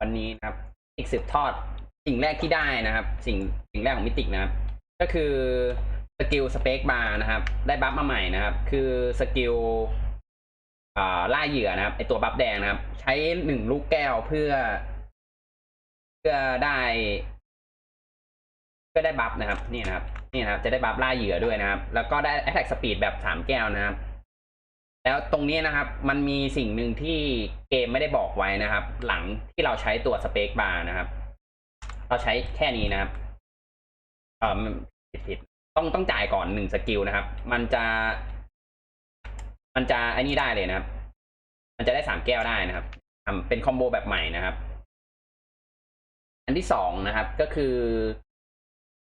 วันนี้นะครับอีกสืบทอดสิ่งแรกที่ได้นะครับ สิ่งสิ่งแรกของมิติกนะครับ ก็คือสกิลสเปกบาร์นะครับ ได้บัฟมาใหม่นะครับ คือสกิลอ่าล่าเหยื่อนะครับไอตัวบัฟแดงนะครับ ใช้หนึ่งลูกแก้วเพื่อ เพื่อได้เพื่อได้บัฟนะครับ นี่นะครับ นี่นะครับ จะได้บัฟล่าเหยื่อด้วยนะครับ แล้วก็ได้ attack speed แบบสามแก้วนะครับ แล้วตรงนี้นะครับมันมีสิ่งหนึ่งที่เกมไม่ได้บอกไว้นะครับ หลังที่เราใช้ตัวสเปกบาร์นะครับ เราใช้แค่นี้นะครับเออผิดผิดต้องต้องจ่ายก่อนหนึ่งสกิลนะครับ มันจะ มันจะไอ้นี่ได้เลยนะครับ มันจะได้สามแก้วได้นะครับทำเป็นคอมโบแบบใหม่นะครับ อันที่สองนะครับก็คือ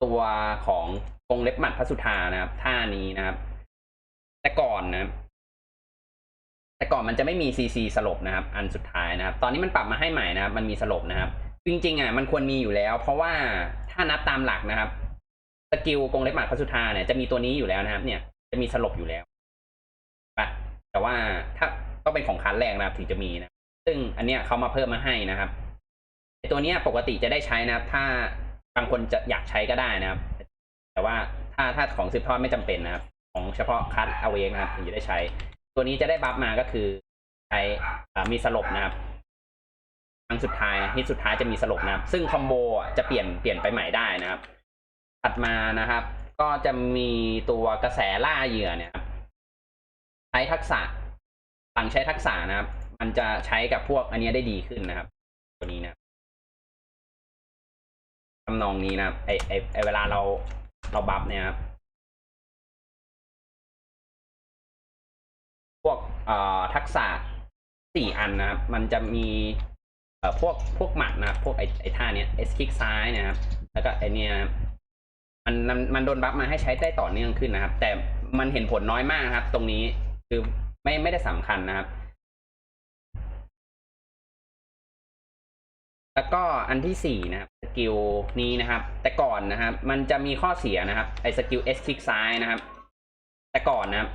ตัวของกงเล็บหมัดพระสุธานะครับ ท่านี้นะครับ แต่ก่อนนะครับ แต่ก่อนมันจะไม่มีซีซีสลบนะครับ อันสุดท้ายนะครับ ตอนนี้มันปรับมาให้ใหม่นะครับ มันมีสลบนะครับ จริงๆอะมันควรมีอยู่แล้ว เพราะว่าถ้านับตามหลักนะครับสกิลกงเล็บหมัดพระสุธาเนี่ยจะมีตัวนี้อยู่แล้วนะครับ เนี่ยจะมีสลบอยู่แล้วปะแต่ว่าถ้าต้องเป็นของคันแรกนะครับถึงจะมีนะ ซึ่งอันเนี้ยเขามาเพิ่มมาให้นะครับตัวเนี้ยปกติจะได้ใช้นะครับ ถ้าบางคนจะอยากใช้ก็ได้นะครับ แต่ว่าถ้าถ้าของสืบทอดไม่จำเป็นนะครับ ของเฉพาะคัดเอาเองนะครับถึงจะได้ใช้ ตัวนี้จะได้บัฟมาก็คือใช้มีสลบนะครับครั้งสุดท้ายฮิตสุดท้ายจะมีสลบนะครับ ซึ่งคอมโบจะเปลี่ยนเปลี่ยนไปใหม่ได้นะครับ ถัดมานะครับ ก็จะมีตัวกระแสล่าเหยื่อเนี่ยครับใช้ทักษะหลังใช้ทักษะนะครับ มันจะใช้กับพวกอันนี้ได้ดีขึ้นนะครับ ตัวนี้นะทำนองนี้นะครับไอไอไอเวลาเราเราบัฟเนี่ยครับ ทักษะสี่อันนะครับ มันจะมีเพวกพวกหมัดนะครับ พวกไอไอท่าเนี้ยเอสคิกซ้ายนะครับ แล้วก็ไอเนี้ยมันมันมันโดนบัฟมาให้ใช้ได้ต่อเนื่องขึ้นนะครับ แต่มันเห็นผลน้อยมากครับ ตรงนี้คือไม่ไม่ได้สำคัญนะครับ แล้วก็อันที่สี่นะครับสกิลนี้นะครับ แต่ก่อนนะครับ มันจะมีข้อเสียนะครับไอสกิลเอสคลิกซ้ายนะครับ แต่ก่อนนะครับ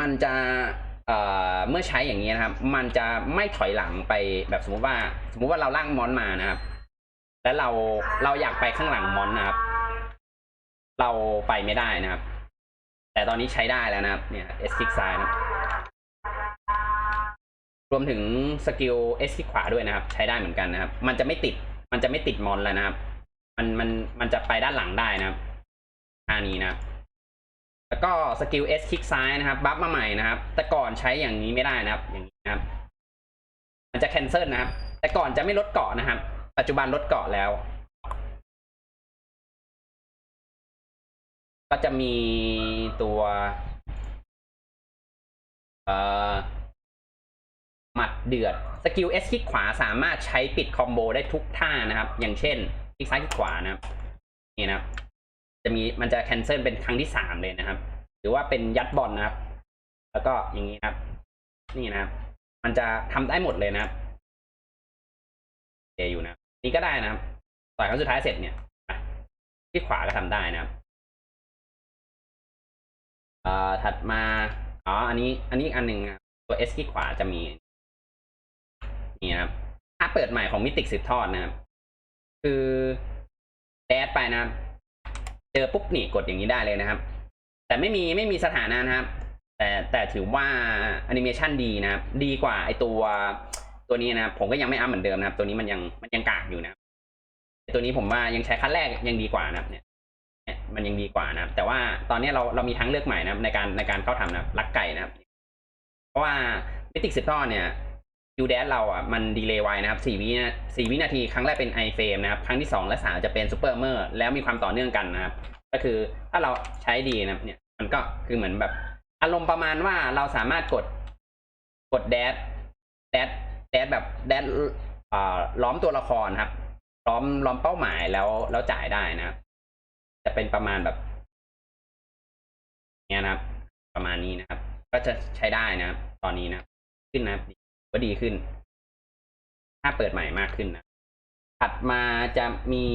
มันจะ เมื่อใช้อย่างนี้นะครับ มันจะไม่ถอยหลังไปแบบสมมุติว่า สมมุติว่าเราล่างมอนมานะครับ แล้วเราเราอยากไปข้างหลังมอนนะครับ เราไปไม่ได้นะครับ แต่ตอนนี้ใช้ได้แล้วนะครับ เนี่ยเอสคลิกซ้ายนะครับ รวมถึงสกิลเอสคลิกขวาด้วยนะครับ ใช้ได้เหมือนกันนะครับ มันจะไม่ติด มันจะไม่ติดมอนแล้วนะครับ มันมันมันจะไปด้านหลังได้นะครับท่านี้นะครับ แล้วก็สกิล S คลิกซ้ายนะครับ บัฟมาใหม่นะครับ แต่ก่อนใช้อย่างนี้ไม่ได้นะครับ อย่างนี้นะครับ มันจะแคนเซิลนะครับ แต่ก่อนจะไม่ลดเกาะนะครับ ปัจจุบันลดเกาะแล้ว ก็จะมีตัวเอ่อหมัดเดือด สกิล S คลิกขวาสามารถใช้ปิดคอมโบได้ทุกท่านะครับ อย่างเช่น คลิกซ้ายคลิกขวานะครับ นี่นะครับ จะมีมันจะแคนเซิลเป็นครั้งที่สามเลยนะครับ หรือว่าเป็นยัดบอลนะครับ แล้วก็อย่างนี้นะครับ นี่นะครับ มันจะทำได้หมดเลยนะครับเจอยู่นะ นี่ก็ได้นะครับต่อยครั้งสุดท้ายเสร็จเนี่ยที่ขวาก็ทำได้นะครับเอ่อถัดมาอ๋ออันนี้ อันนี้อันหนึ่งนะครับตัว S ที่ขวาจะมีนี่นะครับถ้าเปิดใหม่ของมิติสืบทอดนะครับ คือแดดไปนะครับ เจอปุ๊บนี่กดอย่างนี้ได้เลยนะครับ แต่ไม่มีไม่มีสถานะนะครับ แต่แต่ถือว่าแอนิเมชันดีนะครับ ดีกว่าไอตัวตัวนี้นะครับ ผมก็ยังไม่อัพเหมือนเดิมนะครับ ตัวนี้มันยังมันยังกากอยู่นะตัวนี้ผมว่ายังใช้คั้นแรกยังดีกว่านะครับเนี่ยมันยังดีกว่านะครับ แต่ว่าตอนนี้เราเรามีทั้งเลือกใหม่นะครับ ในการในการเข้าทำนะครับลักไก่นะครับ เพราะว่ามิติกสิบทอดเนี่ย ยูแดสเราอะมันดีเลย์ไวนะครับสี่วินะสี่วินาทีครั้งแรกเป็นไอเฟรมนะครับครั้งที่สองและสามจะเป็นซูเปอร์เมอร์แล้วมีความต่อเนื่องกันนะครับ ก็คือถ้าเราใช้ดีนะครับเนี่ยมันก็คือเหมือนแบบ อารมณ์ประมาณว่าเราสามารถกดกดแดดแดดแดดแบบแดดอ่าล้อมตัวละครครับล้อมล้อมเป้าหมายแล้วแล้วจ่ายได้นะครับ จะเป็นประมาณแบบเนี้ยนะครับ ประมาณนี้นะครับ ก็จะใช้ได้นะครับ ตอนนี้นะครับ ขึ้นนะครับ ก็ดีขึ้น ถ้าเปิดใหม่มากขึ้นนะถัดมาจะมี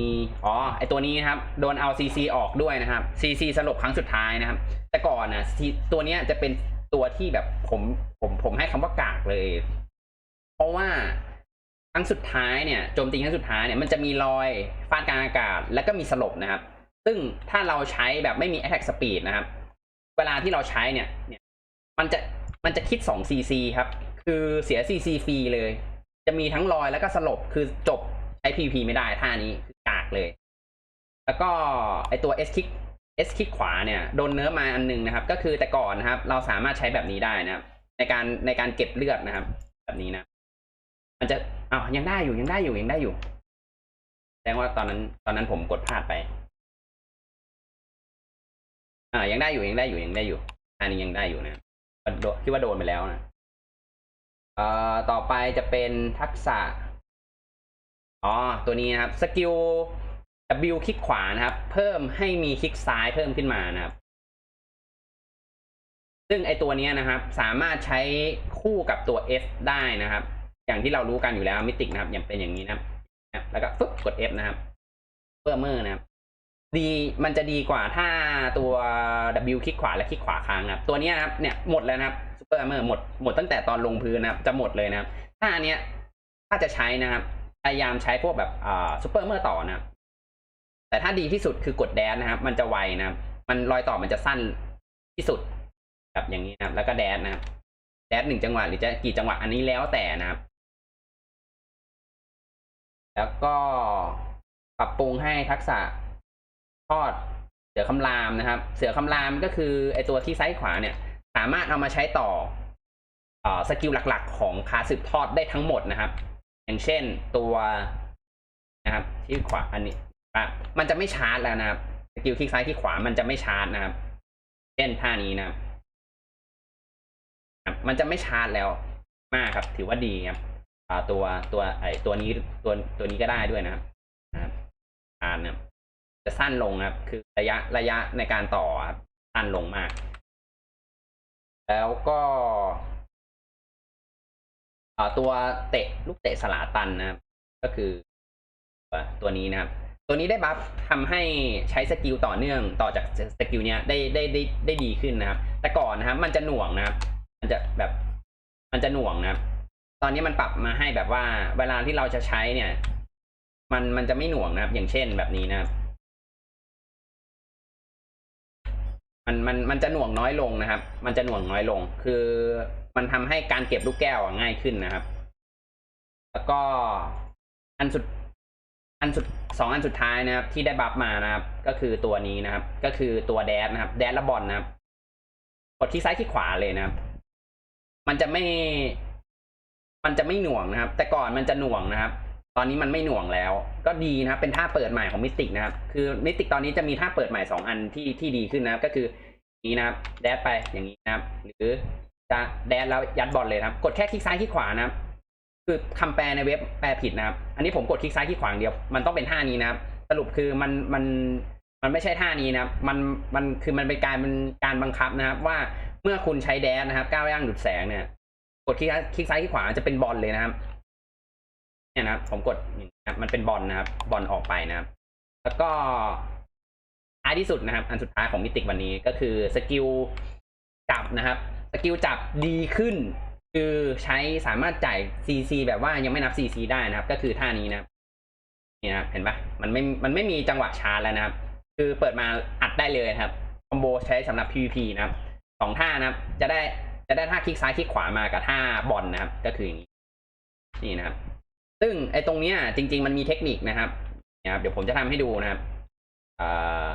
อ๋อไอตัวนี้นะครับ โดนเอาซีซีออกด้วยนะครับซีซีสลบครั้งสุดท้ายนะครับ แต่ก่อนนะตัวนี้จะเป็นตัวที่แบบผมผมผมให้คำว่ากากเลย เพราะว่าครั้งสุดท้ายเนี่ยโจมตีครั้งสุดท้ายเนี่ยมันจะมีรอยฟาดกลางอากาศ แล้วก็มีสลบนะครับ ซึ่งถ้าเราใช้แบบไม่มี attack speed นะครับ เวลาที่เราใช้เนี่ยเนี่ยมันจะมันจะคิด2 cc ครับ คือเสีย cc ฟรีเลย จะมีทั้งรอยแล้วก็สลบคือจบใช้ PVP ไม่ได้ท่านี้คือกากเลย แล้วก็ไอตัว S kick S kick ขวาเนี่ยโดนเนื้อมาอันหนึงนะครับ ก็คือแต่ก่อนนะครับ เราสามารถใช้แบบนี้ได้นะครับ ในการในการเก็บเลือดนะครับ แบบนี้นะ มันจะอ้าวยังได้อยู่ยังได้อยู่ยังได้อยู่แสดงว่าตอนนั้นตอนนั้นผมกดพลาดไปอ่ายังได้อยู่ยังได้อยู่ยังได้อยู่อันนี้ยังได้อยู่นะคิดว่าโดนไปแล้วนะ เอ่อต่อไปจะเป็นทักษะ อ๋อ ตัวนี้นะครับ สกิล W คลิกขวานะครับ เพิ่มให้มีคลิกซ้ายเพิ่มขึ้นมานะครับ ซึ่งไอตัวนี้นะครับ สามารถใช้คู่กับตัว F ได้นะครับ อย่างที่เรารู้กันอยู่แล้วมิติกนะครับ อย่างเป็นอย่างนี้นะครับ แล้วก็ฟึบกด F นะครับ เพิ่มเมอร์นะครับ ดี มันจะดีกว่าถ้าตัว W คลิกขวาและคลิกขวาค้างนะครับ ตัวนี้นะครับ เนี่ยหมดแล้วนะครับ เปอร์เมอร์หมดหมดตั้งแต่ตอนลงพื้นนะครับจะหมดเลยนะครับถ้าอันเนี้ยถ้าจะใช้นะครับพยายามใช้พวกแบบอ่าซูเปอร์เมอร์ต่อนะครับแต่ถ้าดีที่สุดคือกดแดนนะครับ มันจะไวนะครับ มันรอยต่อมันจะสั้นที่สุดแบบอย่างนี้นะครับ แล้วก็แดนนะครับ แดนหนึ่งจังหวะหรือจะกี่จังหวะอันนี้แล้วแต่นะครับ แล้วก็ปรับปรุงให้ทักษะทอดเสือคำรามนะครับ เสือคำรามก็คือไอตัวที่ซ้ายขวาเนี่ย สามารถเอามาใช้ต่ออสกิลหลักๆ ของคาสืบทอดได้ทั้งหมดนะครับ อย่างเช่นตัวนะครับที่ขวาอันนี้อะมันจะไม่ชาร์จแล้วนะครับสกิลคลิกซ้ายที่ขวามันจะไม่ชาร์จนะครับ เช่นท่านี้นะครับมันจะไม่ชาร์จแล้วมากครับ ถือว่าดีครับตัวตัวไอตัวนี้ตัวตัวนี้ก็ได้ด้วยนะครับนะครับอ่านะจะสั้นลงครับ คือระยะระยะในการต่อครับสั้นลงมาก แล้วก็ตัวเตะลูกเตะสลาตันนะครับ ก็คือตัวตัวนี้นะครับ ตัวนี้ได้บัฟทำให้ใช้สกิลต่อเนื่องต่อจากสกิลเนี้ยได้ได้ได้ได้ดีขึ้นนะครับ แต่ก่อนนะครับ มันจะหน่วงนะครับ มันจะแบบ มันจะหน่วงนะครับ ตอนนี้มันปรับมาให้แบบว่า เวลาที่เราจะใช้เนี่ย มันมันจะไม่หน่วงนะครับ อย่างเช่นแบบนี้นะครับ มันมันมันจะหน่วงน้อยลงนะครับ มันจะหน่วงน้อยลง คือมันทำให้การเก็บลูกแก้วง่ายขึ้นนะครับ แล้วก็อันสุด อันสุดสองอันสุดท้ายนะครับ ที่ได้บัฟมานะครับ ก็คือตัวนี้นะครับ ก็คือตัวแดดนะครับ แดดและบอลนะครับ กดที่ซ้ายที่ขวาเลยนะครับ มันจะไม่ มันจะไม่หน่วงนะครับ แต่ก่อนมันจะหน่วงนะครับ ตอนนี้มันไม่หน่วงแล้ว ก็ดีนะครับ เป็นท่าเปิดใหม่ของมิติกนะครับ คือมิติกตอนนี้จะมีท่าเปิดใหม่สองอันที่ที่ดีขึ้นนะครับ ก็คือนี้นะครับแดดไปอย่างนี้นะครับ หรือจะแดดแล้วยัดบอลเลยนะครับ กดแค่คลิกซ้ายคลิกขวานะครับ คือคำแปลในเว็บแปลผิดนะครับ อันนี้ผมกดคลิกซ้ายคลิกขวาเดียว มันต้องเป็นท่านี้นะครับ สรุปคือมันมันมันไม่ใช่ท่านี้นะครับ มันมันคือมันเป็นการเป็นการบังคับนะครับ ว่าเมื่อคุณใช้แดดนะครับก้าวย่างดุดแสงเนี่ย กดคลิกคลิกซ้ายคลิกขวาจะเป็นบอลเลยนะครับ เนี่ยนะครับผมกดนะครับมันเป็นบอลนะครับ บอลออกไปนะครับ แล้วก็ท้ายที่สุดนะครับ อันสุดท้ายของมิติกวันนี้ก็คือสกิลจับนะครับ สกิลจับดีขึ้น คือใช้สามารถจ่าย CC แบบว่ายังไม่นับ CC ได้นะครับ ก็คือท่านี้นะครับนี่นะครับเห็นปะมันไม่มันไม่มีจังหวะชาร์จแล้วนะครับ คือเปิดมาอัดได้เลยนะครับคอมโบใช้สำหรับ PVP นะครับสองท่านะครับ จะได้จะได้ท่าคลิกซ้ายคลิกขวามากับท่าบอลนะครับ ก็คืออย่างนี้นี่นะครับ ซึ่งไอ้ตรงเนี้ยจริง ๆ มันมีเทคนิคนะครับนะครับ เดี๋ยวผมจะทำให้ดูนะครับอ่า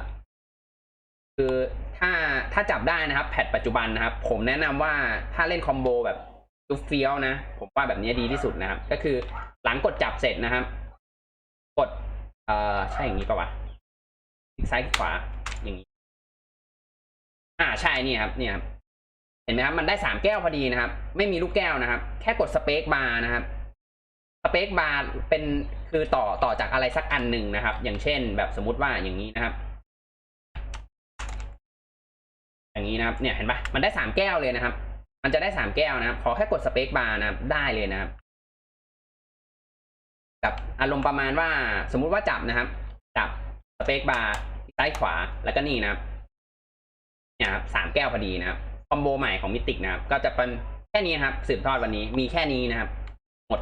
คือถ้าถ้าจับได้นะครับ แพทปัจจุบันนะครับ ผมแนะนำว่าถ้าเล่นคอมโบแบบดูเฟี้ยวนะ ผมว่าแบบนี้ดีที่สุดนะครับ ก็คือหลังกดจับเสร็จนะครับ กดเอ่อใช่อย่างนี้ปะวะซ้ายขวาอย่างนี้ อ่าใช่นี่ครับเนี่ยครับเห็นไหมครับ มันได้สามแก้วพอดีนะครับ ไม่มีลูกแก้วนะครับ แค่กดสเปคบาร์นะครับ เปคบาร์เป็นคือต่อต่อจากอะไรสักอันหนึ่งนะครับ อย่างเช่น แบบสมมติว่าอย่างนี้นะครับ อย่างนี้นะครับ เนี่ยเห็นปะมันได้สามแก้วเลยนะครับ มันจะได้สามแก้วนะครับ ขอแค่กดสเปคบาร์นะครับ ได้เลยนะครับกับอารมณ์ประมาณว่าสมมุติว่าจับนะครับ จับสเปคบาร์ซ้ายขวาแล้วก็นี่นะครับเนี่ยครับสามแก้วพอดีนะครับคอมโบใหม่ของมิติกนะครับ ก็จะเป็นแค่นี้นครับ สืบทอดวันนี้มีแค่นี้นะครับ หมด